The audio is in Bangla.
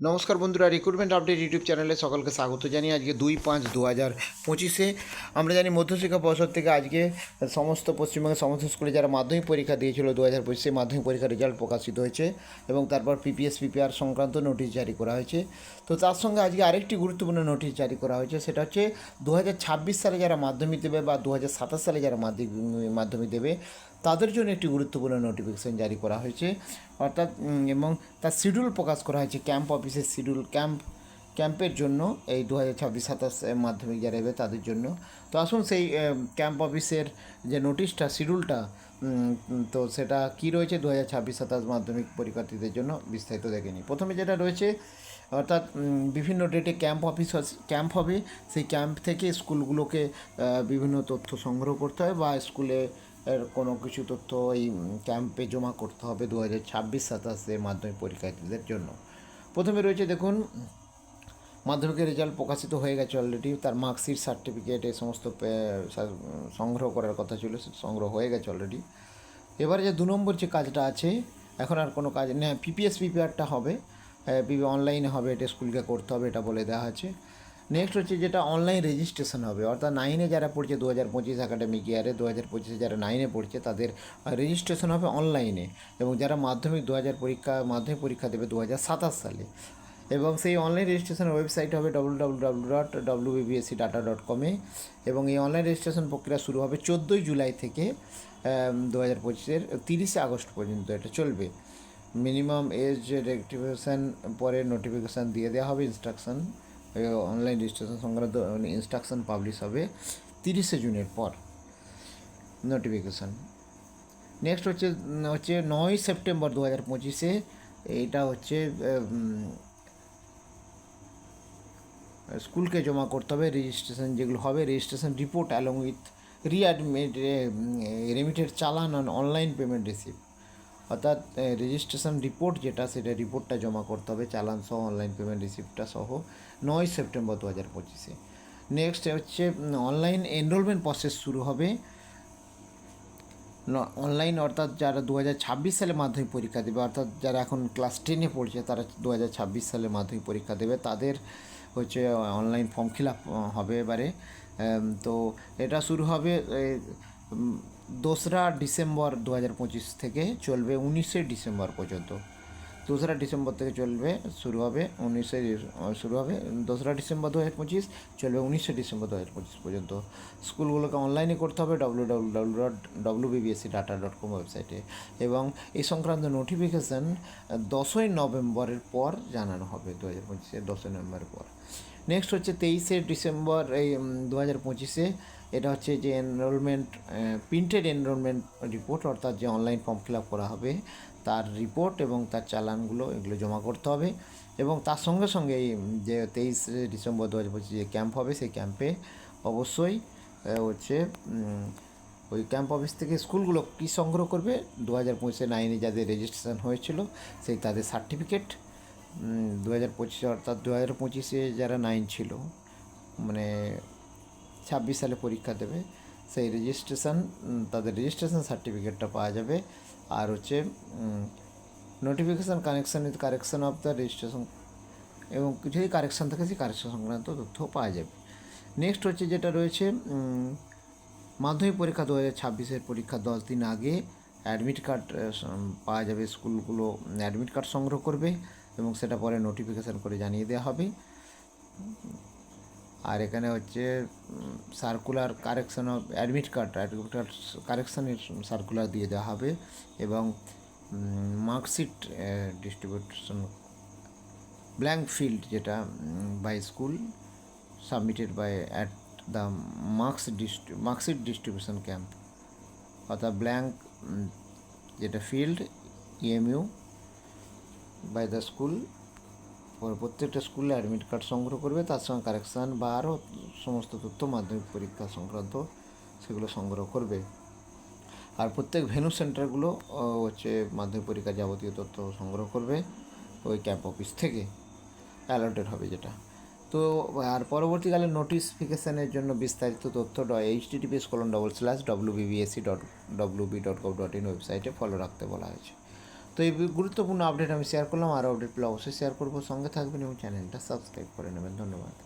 নমস্কার বন্ধুরা রিক্রুটমেন্ট আপডেট ইউটিউব চ্যানেলে সকলকে স্বাগত জানিয়ে আজকে দুই পাঁচ দু হাজার পঁচিশে আমরা জানি মধ্যশিক্ষা পর্ষদ থেকে আজকে সমস্ত পশ্চিমবঙ্গের সমস্ত স্কুলে যারা মাধ্যমিক পরীক্ষা দিয়েছিল দু হাজার পঁচিশে, মাধ্যমিক পরীক্ষার রেজাল্ট প্রকাশিত হয়েছে এবং তারপর পিপিএস পিপিআর সংক্রান্ত নোটিশ জারি করা হয়েছে। তো তার সঙ্গে আজকে আরেকটি গুরুত্বপূর্ণ নোটিশ জারি করা হয়েছে, সেটা হচ্ছে দু সালে যারা মাধ্যমিক দেবে বা দু সালে যারা মাধ্যমিক মাধ্যমিক দেবে তাদের জন্য একটি গুরুত্বপূর্ণ নোটিফিকেশন জারি করা হয়েছে। অর্থাৎ এবং তার শিডিউল প্রকাশ করা হয়েছে। ক্যাম্প অফিসের শিডিউল ক্যাম্প ক্যাম্পের জন্য এই দু হাজার ছাব্বিশ সাতাশ মাধ্যমিক যারা এবে তাদের জন্য। তো আসুন সেই ক্যাম্প অফিসের যে নোটিশটা শিডিউলটা তো সেটা কি রয়েছে দু হাজার ছাব্বিশ সাতাশ মাধ্যমিক পরীক্ষার্থীদের জন্য বিস্তারিত দেখে নিই। প্রথমে যেটা রয়েছে, অর্থাৎ বিভিন্ন ডেটে ক্যাম্প অফিস ক্যাম্প হবে। সেই ক্যাম্প থেকে স্কুলগুলোকে বিভিন্ন তথ্য সংগ্রহ করতে হয় বা স্কুলে এর কোনো কিছু তথ্য এই ক্যাম্পে জমা করতে হবে দু হাজার ছাব্বিশ সাতাশে মাধ্যমিক পরীক্ষার্থীদের জন্য। প্রথমে রয়েছে দেখুন, মাধ্যমিকের রেজাল্ট প্রকাশিত হয়ে গেছে অলরেডি তার মার্কশিট সার্টিফিকেট এই সমস্ত সংগ্রহ করার কথা ছিল সংগ্রহ হয়ে গেছে অলরেডি এবারে যে দু নম্বর যে কাজটা আছে, এখন আর কোনো কাজ, না পিপিএস পিপিআরটা হবে অনলাইনে হবে, এটা স্কুলকে করতে হবে, এটা বলে দেওয়া আছে। নেক্সট হচ্ছে যেটা অনলাইন রেজিস্ট্রেশন হবে, অর্থাৎ নাইনে যারা পড়ছে দু হাজার পঁচিশ একাডেমিক ইয়ারে দু হাজার পঁচিশে যারা নাইনে পড়ছে, তাদের রেজিস্ট্রেশন হবে অনলাইনে এবং যারা মাধ্যমিক দু হাজার পরীক্ষা, মাধ্যমিক পরীক্ষা দেবে দু হাজার সাতাশ সালে। এবং সেই অনলাইন রেজিস্ট্রেশনের ওয়েবসাইট হবে W W W dot W BBSC data dot কমে এবং এই অনলাইন রেজিস্ট্রেশন প্রক্রিয়া শুরু হবে চোদ্দোই জুলাই থেকে দু হাজার পঁচিশের তিরিশে আগস্ট পর্যন্ত। এটা চলবে। মিনিমাম এজ রেক্টিফিকেশান পরে নোটিফিকেশান দিয়ে দেওয়া হবে ইনস্ট্রাকশন অনলাইন রেজিস্ট্রেশন সংক্রান্ত ইনস্ট্রাকশন পাবলিশ হবে তিরিশে জুনের পর। নোটিফিকেশান নেক্সট হচ্ছে হচ্ছে নয় সেপ্টেম্বর দু হাজার পঁচিশে এইটা হচ্ছে স্কুলকে জমা করতে হবে রেজিস্ট্রেশন যেগুলো হবে registration report along with readmit remitted challan on online payment receipt অর্থাৎ রেজিস্ট্রেশন রিপোর্ট যেটা, সেটা রিপোর্টটা জমা করতে হবে, চালান সহ অনলাইন পেমেন্ট রিসিপ্টটা সহ, নয় সেপ্টেম্বর দু হাজার পঁচিশে নেক্সট হচ্ছে অনলাইন এনরোলমেন্ট প্রসেস শুরু হবে। অনলাইন অর্থাৎ যারা দু হাজার ছাব্বিশ সালে মাধ্যমিক পরীক্ষা দেবে, অর্থাৎ যারা এখন ক্লাস টেনে পড়ছে, তারা দু হাজার ছাব্বিশ সালে মাধ্যমিক পরীক্ষা দেবে। তাদের হচ্ছে অনলাইন ফর্ম ফিল আপ হবে এবারে। তো এটা শুরু হবে দোসরা ডিসেম্বর দু হাজার পঁচিশ থেকে চলবে উনিশে ডিসেম্বর পর্যন্ত। দোসরা ডিসেম্বর থেকে চলবে, শুরু হবে উনিশে শুরু হবে দোসরা ডিসেম্বর দু হাজার পঁচিশ, চলবে উনিশে ডিসেম্বর দু হাজার পঁচিশ পর্যন্ত। স্কুলগুলোকে অনলাইনে করতে হবে W W W dot W BBSC data dot com ওয়েবসাইটে এবং এই সংক্রান্ত নোটিফিকেশান দশই নভেম্বরের পর জানানো হবে দু হাজার পঁচিশে দশই নভেম্বরের পর। নেক্সট হচ্ছে তেইশে ডিসেম্বর, এই দু হাজার পঁচিশে। এটা হচ্ছে যে এনরোলমেন্ট প্রিন্টেড এনরোলমেন্ট রিপোর্ট অর্থাৎ যে অনলাইন ফর্ম ফিল আপ করা হবে, তার রিপোর্ট এবং তার চালানগুলো এগুলো জমা করতে হবে। এবং তার সঙ্গে সঙ্গে এই যে তেইশে ডিসেম্বর দু হাজার পঁচিশে যে ক্যাম্প হবে, সেই ক্যাম্পে অবশ্যই হচ্ছে ওই ক্যাম্প অফিস থেকে স্কুলগুলো কী সংগ্রহ করবে? দু হাজার পঁচিশে নাইনে যাদের রেজিস্ট্রেশন হয়েছিল, সেই তাদের সার্টিফিকেট দু হাজার পঁচিশে অর্থাৎ দু হাজার পঁচিশে যারা নাইন ছিল মানে ছাব্বিশ সালে পরীক্ষা দেবে, সেই রেজিস্ট্রেশন তাদের রেজিস্ট্রেশন সার্টিফিকেটটা পাওয়া যাবে। আর হচ্ছে notification connection with correction of the registration এবং কিছু যদি কারেকশন থাকে সেই কারেকশন সংক্রান্ত তথ্য পাওয়া যাবে। নেক্সট হচ্ছে যেটা রয়েছে মাধ্যমিক পরীক্ষা দু হাজার ছাব্বিশের পরীক্ষা দশ দিন আগে অ্যাডমিট কার্ড পাওয়া যাবে। স্কুলগুলো অ্যাডমিট কার্ড সংগ্রহ করবে। এবং সেটা পরে নোটিফিকেশান করে জানিয়ে দেওয়া হবে। আর এখানে হচ্ছে circular correction of admit card admit card কারেকশানের circular দিয়ে দেওয়া হবে এবং মার্কশিট ডিস্ট্রিবিউশন ব্ল্যাঙ্ক ফিল্ড যেটা by school submitted by at the marks distri marksheet distribution camp অর্থাৎ ব্ল্যাঙ্ক যেটা E field EMU by the school প্রত্যেকটা স্কুলে অ্যাডমিট কার্ড সংগ্রহ করবে, তার সঙ্গে কারেকশান বা আরও সমস্ত তথ্য মাধ্যমিক পরীক্ষা সংক্রান্ত সেগুলো সংগ্রহ করবে। আর প্রত্যেক ভেনু সেন্টারগুলো হচ্ছে মাধ্যমিক পরীক্ষার যাবতীয় তথ্য সংগ্রহ করবে ওই ক্যাম্প অফিস থেকে। অ্যালার্টেড হবে যেটা। তো, আর পরবর্তীকালে নোটিফিকেশানের জন্য বিস্তারিত তথ্য H TTPS colon double slash W BBSC dot W B dot gov dot in ওয়েবসাইটে ফলো রাখতে বলা হয়েছে। তো এই গুরুত্বপূর্ণ আপডেট আমি শেয়ার করলাম আরও আপডেট পেলে অবশ্যই শেয়ার করব। সঙ্গে থাকবেন এবং চ্যানেলটা সাবস্ক্রাইব করে নেবেন। ধন্যবাদ।